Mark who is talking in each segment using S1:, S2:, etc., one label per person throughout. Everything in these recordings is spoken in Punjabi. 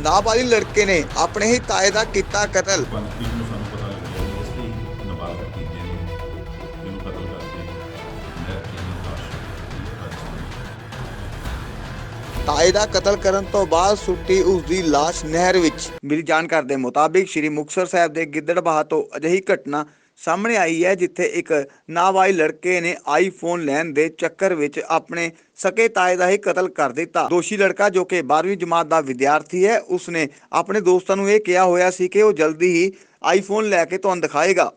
S1: ਨਾਬਾਲਿਗ ਲੜਕੇ ਨੇ ਆਪਣੇ ਹੀ ਤਾਏ ਦਾ ਕੀਤਾ ਕਤਲ। ਤਾਏ ਦਾ ਕਤਲ ਕਰਨ ਤੋਂ ਬਾਅਦ ਸੁੱਟੀ ਉਸ ਦੀ ਲਾਸ਼ ਨਹਿਰ ਵਿੱਚ। ਮਿਲੀ ਜਾਣਕਾਰੀ ਦੇ ਮੁਤਾਬਿਕ ਸ੍ਰੀ ਮੁਕਤਸਰ ਸਾਹਿਬ ਦੇ ਗਿੱਦੜਬਾਹਾ ਤੋਂ ਅਜਿਹੀ ਘਟਨਾ ਸਾਹਮਣੇ ਆਈ ਹੈ ਜਿੱਥੇ ਇੱਕ ਨਾਬਾਲਿਗ ਲੜਕੇ ਨੇ ਆਈਫੋਨ ਲੈਣ ਦੇ ਚੱਕਰ ਵਿੱਚ ਆਪਣੇ ਸਕੇ ਤਾਏ ਦਾ ਹੀ ਕਤਲ ਕਰ ਦਿੱਤਾ। ਦੋਸ਼ੀ ਲੜਕਾ ਜੋ ਕਿ 12ਵੀਂ ਜਮਾਤ ਦਾ ਵਿਦਿਆਰਥੀ ਹੈ, ਉਸਨੇ ਆਪਣੇ ਦੋਸਤਾਂ ਨੂੰ ਇਹ ਕਿਹਾ ਹੋਇਆ ਸੀ ਕਿ ਉਹ ਜਲਦੀ ਹੀ ਆਈਫੋਨ ਲੈ ਕੇ ਤੁਹਾਨੂੰ ਦਿਖਾਏਗਾ।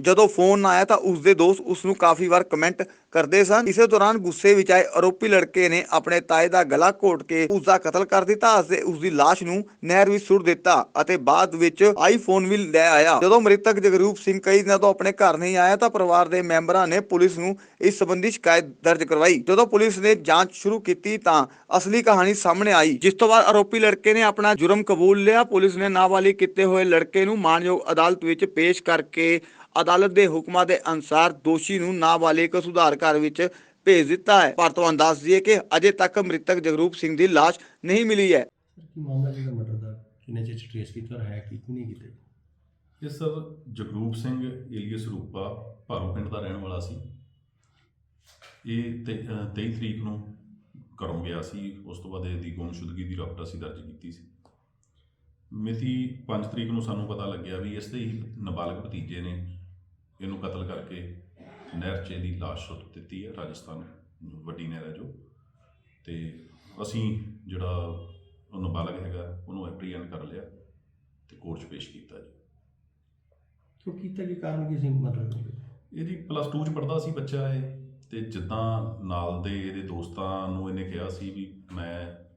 S1: ਜਦੋਂ ਫੋਨ ਆਇਆ ਤਾਂ ਉਸ ਦੇ ਦੋਸਤ ਉਸ ਨੂੰ ਕਾਫੀ ਵਾਰ ਕਮੈਂਟ ਕਰਦੇ ਸਨ। ਇਸੇ ਦੌਰਾਨ ਗੁੱਸੇ ਵਿੱਚ ਆਏ ਆਰੋਪੀ ਲੜਕੇ ਨੇ ਆਪਣੇ ਤਾਏ ਦਾ ਗਲਾ ਘੋਟ ਕੇ ਉਸ ਦਾ ਕਤਲ ਕਰ ਦਿੱਤਾ ਅਤੇ ਉਸ ਦੀ ਲਾਸ਼ ਨੂੰ ਨਹਿਰ ਵਿੱਚ ਸੁੱਟ ਦਿੱਤਾ ਅਤੇ ਬਾਅਦ ਵਿੱਚ ਆਈਫੋਨ ਵੀ ਲੈ ਆਇਆ। ਜਦੋਂ ਮ੍ਰਿਤਕ ਜਗਰੂਪ ਸਿੰਘ ਕਈ ਦਿਨਾਂ ਤੋਂ ਆਪਣੇ ਘਰ ਨਹੀਂ ਆਇਆ ਤਾਂ ਪਰਿਵਾਰ ਦੇ ਮੈਂਬਰਾਂ ਨੇ ਪੁਲਿਸ ਨੂੰ ਇਸ ਸੰਬੰਧੀ ਸ਼ਿਕਾਇਤ ਦਰਜ ਕਰਵਾਈ। ਜਦੋਂ ਪੁਲਿਸ ਨੇ ਜਾਂਚ ਸ਼ੁਰੂ ਕੀਤੀ ਤਾਂ ਅਸਲੀ ਕਹਾਣੀ ਸਾਹਮਣੇ ਆਈ, ਜਿਸ ਤੋਂ ਬਾਅਦ ਆਰੋਪੀ ਲੜਕੇ ਨੇ ਆਪਣਾ ਜੁਰਮ ਕਬੂਲ ਲਿਆ। ਪੁਲਿਸ ਨੇ ਨਾਬਾਲਿਗ ਕੀਤੇ ਹੋਏ ਲੜਕੇ ਨੂੰ ਮਾਨਯੋਗ ਅਦਾਲਤ ਵਿੱਚ ਪੇਸ਼ ਕਰਕੇ ਅਦਾਲਤ ਦੇ ਹੁਕਮਾਂ ਦੇ ਅਨੁਸਾਰ ਦੋਸ਼ੀ ਨੂੰ ਨਾਬਾਲਿਗ ਸੁਧਾਰ ਘਰ ਵਿੱਚ ਭੇਜ ਦਿੱਤਾ ਹੈ। ਪਰ ਤੁਹਾਨੂੰ ਦੱਸ ਦਈਏ ਕਿ ਅਜੇ ਤੱਕ ਮ੍ਰਿਤਕ ਜਗਰੂਪ ਸਿੰਘ ਦੀ ਲਾਸ਼ ਨਹੀਂ ਮਿਲੀ ਹੈ।
S2: ਕੀ ਮਾਮਲਾ ਜਿਹੜਾ ਮਰਡਰ ਦਾ ਕਿੰਨੇ ਚਿਰ ਟ੍ਰੇਸ ਕੀਤਾ ਔਰ ਹੈ ਕੀ ਕਿ ਨਹੀਂ ਕੀਤਾ?
S3: ਇਹ ਸਰ ਜਗਰੂਪ ਸਿੰਘ ਏਲੀਅਸ ਰੂਪਾ ਭਾਰੂ ਪਿੰਡ ਦਾ ਰਹਿਣ ਵਾਲਾ ਸੀ। ਇਹ ਤੇ- ਅਹ 23 ਤਰੀਕ ਨੂੰ ਘਰੋਂ ਗਿਆ ਸੀ। ਉਸ ਤੋਂ ਬਾਅਦ ਇਹਦੀ ਗੁੰਮਸ਼ੁਦਗੀ ਦੀ ਰਿਪੋਰਟ ਅਸੀਂ ਦਰਜ ਕੀਤੀ ਸੀ। ਮਿਤੀ 5 ਤਰੀਕ ਨੂੰ ਸਾਨੂੰ ਪਤਾ ਲੱਗਿਆ ਵੀ ਇਸ ਦੇ ਹੀ ਨਾਬਾਲਗ ਭਤੀਜੇ ਨੇ ਇਹਨੂੰ ਕਤਲ ਕਰਕੇ ਨਹਿਰ 'ਚ ਇਹਦੀ ਲਾਸ਼ ਸੁੱਟ ਦਿੱਤੀ ਹੈ ਰਾਜਸਥਾਨ ਵੱਡੀ ਨਹਿਰ ਹੈ ਜੋ। ਤੇ ਅਸੀਂ ਜਿਹੜਾ ਉਹ ਨਾਬਾਲਗ ਹੈਗਾ ਉਹਨੂੰ ਐਪਰੀਹੈਂਡ ਕਰ ਲਿਆ ਤੇ ਕੋਰਟ 'ਚ ਪੇਸ਼ ਕੀਤਾ ਜੀ।
S2: ਕਿਉਂ ਕੀਤਾ ਕੀ ਕਾਰਨ ਕੀ ਸੀ ਦਾ
S3: ਇਹਦੀ ਪਲੱਸ 2 ਚ ਪੜਦਾ ਸੀ ਬੱਚਾ ਇਹ ਤੇ ਜਿੱਦਾਂ ਨਾਲ ਦੇ ਇਹਦੇ ਦੋਸਤਾਂ ਨੂੰ ਇਹਨੇ ਕਿਹਾ ਸੀ ਵੀ ਮੈਂ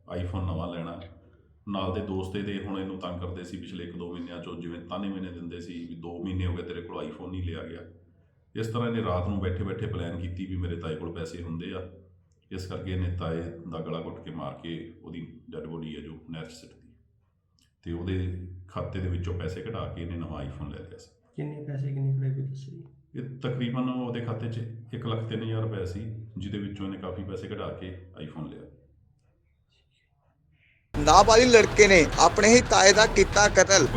S3: ਆਈਫੋਨ ਨਵਾਂ ਲੈਣਾ। ਨਾਲ ਦੇ ਦੋਸਤ ਇਹਦੇ ਹੁਣ ਇਹਨੂੰ ਤੰਗ ਕਰਦੇ ਸੀ ਪਿਛਲੇ 1-2 ਮਹੀਨਿਆਂ ਚੋਂ ਜਿਵੇਂ ਤਾਨੇ ਮਹੀਨੇ ਦਿੰਦੇ ਸੀ ਵੀ 2 ਮਹੀਨੇ ਹੋ ਗਏ ਤੇਰੇ ਕੋਲ ਆਈਫੋਨ ਨਹੀਂ ਲਿਆ ਗਿਆ। ਇਸ ਤਰ੍ਹਾਂ ਇਹਨੇ ਰਾਤ ਨੂੰ ਬੈਠੇ ਬੈਠੇ ਪਲਾਨ ਕੀਤੀ ਵੀ ਮੇਰੇ ਤਾਏ ਕੋਲ ਪੈਸੇ ਹੁੰਦੇ ਆ। ਇਸ ਕਰਕੇ ਇਹਨੇ ਤਾਏ ਦਾ ਗਲਾ ਘੁੱਟ ਕੇ ਮਾਰ ਕੇ ਉਹਦੀ ਡੈਡ ਬੋਡੀ ਹੈ ਜੋ ਨਹਿਰ ਸਿੱਟਦੀ ਤੇ ਉਹਦੇ ਖਾਤੇ ਦੇ ਵਿੱਚੋਂ ਪੈਸੇ ਕਢਾ ਕੇ ਇਹਨੇ ਨਵਾਂ ਆਈਫੋਨ ਲੈ ਲਿਆ ਸੀ।
S2: ਕਿੰਨੇ ਪੈਸੇ ਕਿੰਨੇ ਕੜੇ ਕੋਈ ਦੱਸੋ
S3: ਇਹ ਤਕਰੀਬਨ ਉਹਦੇ ਖਾਤੇ 'ਚ 1 ਲੱਖ ਤਿੰਨ ਹਜ਼ਾਰ ਰੁਪਏ ਸੀ ਜਿਹਦੇ ਵਿੱਚੋਂ ਇਹਨੇ ਕਾਫੀ ਪੈਸੇ ਕਢਾ ਕੇ ਆਈਫੋਨ ਲਿਆ।
S1: ਨਾਬਾਲਿਗ ਲੜਕੇ ਨੇ ਆਪਣੇ ਹੀ ਤਾਏ ਦਾ ਕੀਤਾ ਕਤਲ।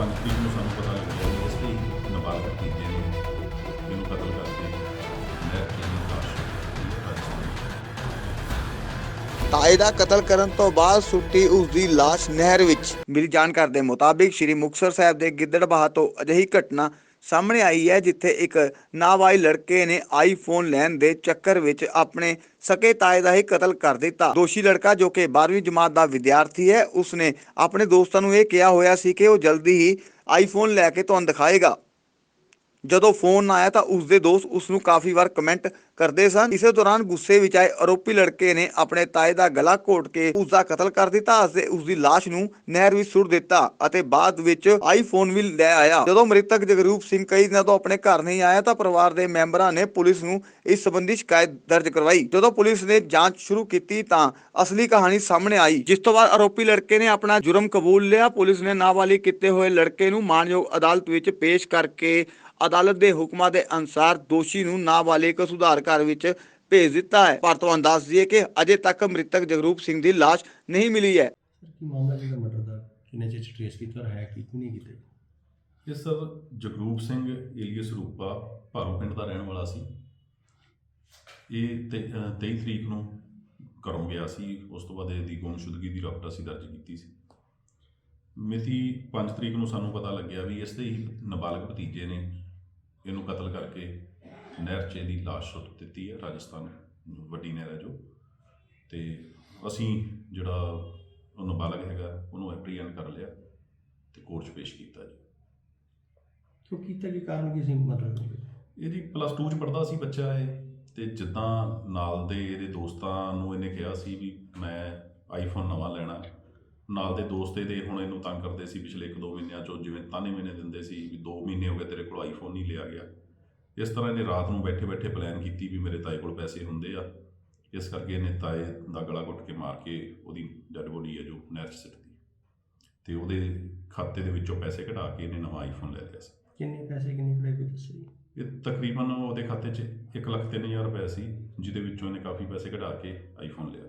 S1: ਤਾਏ ਦਾ ਕਤਲ ਕਰਨ ਤੋਂ ਬਾਅਦ ਸੁੱਟੀ ਉਸ ਦੀ ਲਾਸ਼ ਨਹਿਰ ਵਿੱਚ। ਮਿਲੀ ਜਾਣਕਾਰੀ ਦੇ ਮੁਤਾਬਿਕ ਸ੍ਰੀ ਮੁਕਤਸਰ ਸਾਹਿਬ ਦੇ ਗਿੱਦੜਬਾਹਾ ਤੋਂ ਅਜਿਹੀ ਘਟਨਾ ਸਾਹਮਣੇ ਆਈ ਹੈ ਜਿੱਥੇ ਇੱਕ ਨਾਬਾਲਿਗ ਲੜਕੇ ਨੇ ਆਈਫੋਨ ਲੈਣ ਦੇ ਚੱਕਰ ਵਿੱਚ ਆਪਣੇ ਸਕੇ ਤਾਏ ਦਾ ਹੀ ਕਤਲ ਕਰ ਦਿੱਤਾ। ਦੋਸ਼ੀ ਲੜਕਾ ਜੋ ਕਿ 12ਵੀਂ ਜਮਾਤ ਦਾ ਵਿਦਿਆਰਥੀ ਹੈ, ਉਸਨੇ ਆਪਣੇ ਦੋਸਤਾਂ ਨੂੰ ਇਹ ਕਿਹਾ ਹੋਇਆ ਸੀ ਕਿ ਉਹ ਜਲਦੀ ਹੀ ਆਈਫੋਨ ਲੈ ਕੇ ਤੁਹਾਨੂੰ ਦਿਖਾਏਗਾ। ਜਦੋਂ ਫੋਨ ਆਇਆ ਤਾਂ ਉਸ ਦੇ ਦੋਸਤ ਉਸ ਨੂੰ ਕਾਫੀ ਵਾਰ ਕਮੈਂਟ ਕਰਦੇ ਸਨ। ਇਸੇ ਦੌਰਾਨ ਗੁੱਸੇ ਵਿੱਚ ਆਏ ਆਰੋਪੀ ਲੜਕੇ ਨੇ ਆਪਣੇ ਤਾਏ ਦਾ ਗਲਾ ਘੋਟ ਕੇ ਉਸ ਦਾ ਕਤਲ ਕਰ ਦਿੱਤਾ ਅਤੇ ਉਸ ਦੀ ਲਾਸ਼ ਨੂੰ ਨਹਿਰ ਵਿੱਚ ਸੁੱਟ ਦਿੱਤਾ ਅਤੇ ਬਾਅਦ ਵਿੱਚ ਆਈਫੋਨ ਵੀ ਲੈ ਆਇਆ। ਜਦੋਂ ਮ੍ਰਿਤਕ ਜਗਰੂਪ ਸਿੰਘ ਕਈ ਦਿਨਾਂ ਤੋਂ ਆਪਣੇ ਘਰ ਨਹੀਂ ਆਇਆ ਤਾਂ ਪਰਿਵਾਰ ਦੇ ਮੈਂਬਰਾਂ ਨੇ ਪੁਲਿਸ ਨੂੰ ਇਸ ਸੰਬੰਧੀ ਸ਼ਿਕਾਇਤ ਦਰਜ ਕਰਵਾਈ। ਜਦੋਂ ਪੁਲਿਸ ਨੇ ਜਾਂਚ ਸ਼ੁਰੂ ਕੀਤੀ ਤਾਂ ਅਸਲੀ ਕਹਾਣੀ ਸਾਹਮਣੇ ਆਈ, ਜਿਸ ਤੋਂ ਬਾਅਦ ਆਰੋਪੀ ਲੜਕੇ ਨੇ ਆਪਣਾ ਜੁਰਮ ਕਬੂਲ ਲਿਆ। ਪੁਲਿਸ ਨੇ ਨਾਬਾਲਿਗ ਕੀਤੇ ਹੋਏ ਲੜਕੇ ਨੂੰ ਮਾਨਯੋਗ ਅਦਾਲਤ ਵਿੱਚ ਪੇਸ਼ ਕਰਕੇ ਅਦਾਲਤ ਦੇ ਹੁਕਮਾਂ ਦੇ ਅਨੁਸਾਰ ਦੋਸ਼ੀ ਨੂੰ ਨਾਬਾਲਿਗ ਸੁਧਾਰ ਘਰ ਵਿੱਚ ਭੇਜ ਦਿੱਤਾ ਹੈ। ਪਰ ਤੁਹਾਨੂੰ ਦੱਸ ਦਈਏ ਕਿ ਅਜੇ ਤੱਕ ਮ੍ਰਿਤਕ ਜਗਰੂਪ ਸਿੰਘ ਦੀ ਲਾਸ਼ ਨਹੀਂ ਮਿਲੀ ਹੈ।
S2: ਸਰ ਕੀ ਮਾਮਲਾ ਜਿਹੜਾ ਮਰਡਰ ਦਾ ਕਿੰਨੇ ਚਿਰ ਟ੍ਰੇਸ ਕੀਤਾ ਔਰ ਹੈ ਕੀ ਕਿ ਨਹੀਂ ਕੀਤਾ?
S3: ਇਹ ਸਰ ਜਗਰੂਪ ਸਿੰਘ ਏਲੀਅਸ ਰੂਪਾ ਭਾਰੂ ਪਿੰਡ ਦਾ ਰਹਿਣ ਵਾਲਾ ਸੀ। ਇਹ ਤੇ ਅਹ 23 ਤਰੀਕ ਨੂੰ ਘਰੋਂ ਗਿਆ ਸੀ। ਉਸ ਤੋਂ ਬਾਅਦ ਇਹਦੀ ਗੁੰਮਸ਼ੁਦਗੀ ਦੀ ਰਿਪੋਰਟ ਅਸੀਂ ਦਰਜ ਕੀਤੀ ਸੀ। ਮਿਤੀ 5 ਤਰੀਕ ਨੂੰ ਸਾਨੂੰ ਪਤਾ ਲੱਗਿਆ ਵੀ ਇਸ ਦੇ ਹੀ ਨਾਬਾਲਗ ਭਤੀਜੇ ਨੇ ਇਹਨੂੰ ਕਤਲ ਕਰਕੇ ਨਹਿਰ 'ਚ ਇਹਦੀ ਲਾਸ਼ ਸੁੱਟ ਦਿੱਤੀ ਹੈ ਰਾਜਸਥਾਨ ਵੱਡੀ ਨਹਿਰ ਹੈ ਜੋ। ਤੇ ਅਸੀਂ ਜਿਹੜਾ ਉਹ ਨਾਬਾਲਗ ਹੈਗਾ ਉਹਨੂੰ ਐਪਰੀਹੈਂਡ ਕਰ ਲਿਆ ਤੇ ਕੋਰਟ 'ਚ ਪੇਸ਼ ਕੀਤਾ ਜੀ।
S2: ਕਿਉਂ ਕੀਤਾ ਕੀ ਕਾਰਨ ਕੀ ਸੀ ਦਾ
S3: ਇਹਦੀ ਪਲੱਸ 2 ਚ ਪੜਦਾ ਸੀ ਬੱਚਾ ਇਹ ਤੇ ਜਿੱਦਾਂ ਨਾਲ ਦੇ ਇਹਦੇ ਦੋਸਤਾਂ ਨੂੰ ਇਹਨੇ ਕਿਹਾ ਸੀ ਵੀ ਮੈਂ ਆਈਫੋਨ ਨਵਾਂ ਲੈਣਾ। ਨਾਲ ਦੇ ਦੋਸਤ ਇਹਦੇ ਹੁਣ ਇਹਨੂੰ ਤੰਗ ਕਰਦੇ ਸੀ ਪਿਛਲੇ 1-2 ਮਹੀਨਿਆਂ ਚੋਂ ਜਿਵੇਂ ਤਾਨੇ ਮਹੀਨੇ ਦਿੰਦੇ ਸੀ ਵੀ 2 ਮਹੀਨੇ ਹੋ ਗਏ ਤੇਰੇ ਕੋਲ ਆਈਫੋਨ ਨਹੀਂ ਲਿਆ ਗਿਆ। ਇਸ ਤਰ੍ਹਾਂ ਇਹਨੇ ਰਾਤ ਨੂੰ ਬੈਠੇ ਬੈਠੇ ਪਲਾਨ ਕੀਤੀ ਵੀ ਮੇਰੇ ਤਾਏ ਕੋਲ ਪੈਸੇ ਹੁੰਦੇ ਆ। ਇਸ ਕਰਕੇ ਇਹਨੇ ਤਾਏ ਦਾ ਗਲਾ ਘੁੱਟ ਕੇ ਮਾਰ ਕੇ ਉਹਦੀ ਡੈਡ ਬੋਡੀ ਹੈ ਜੋ ਨਹਿਰ 'ਚ ਸਿੱਟਦੀ ਤੇ ਉਹਦੇ ਖਾਤੇ ਦੇ ਵਿੱਚੋਂ ਪੈਸੇ ਕਢਾ ਕੇ ਇਹਨੇ ਨਵਾਂ ਆਈਫੋਨ ਲੈ ਲਿਆ ਸੀ।
S2: ਕਿੰਨੇ ਪੈਸੇ ਕਿੰਨੇ ਕੋਈ ਦੱਸੋ ਜੀ?
S3: ਇਹ ਤਕਰੀਬਨ ਉਹਦੇ ਖਾਤੇ 'ਚ 1 ਲੱਖ ਤਿੰਨ ਹਜ਼ਾਰ ਰੁਪਏ ਸੀ ਜਿਹਦੇ ਵਿੱਚੋਂ ਇਹਨੇ ਕਾਫੀ ਪੈਸੇ ਕਢਾ ਕੇ ਆਈਫੋਨ ਲਿਆ।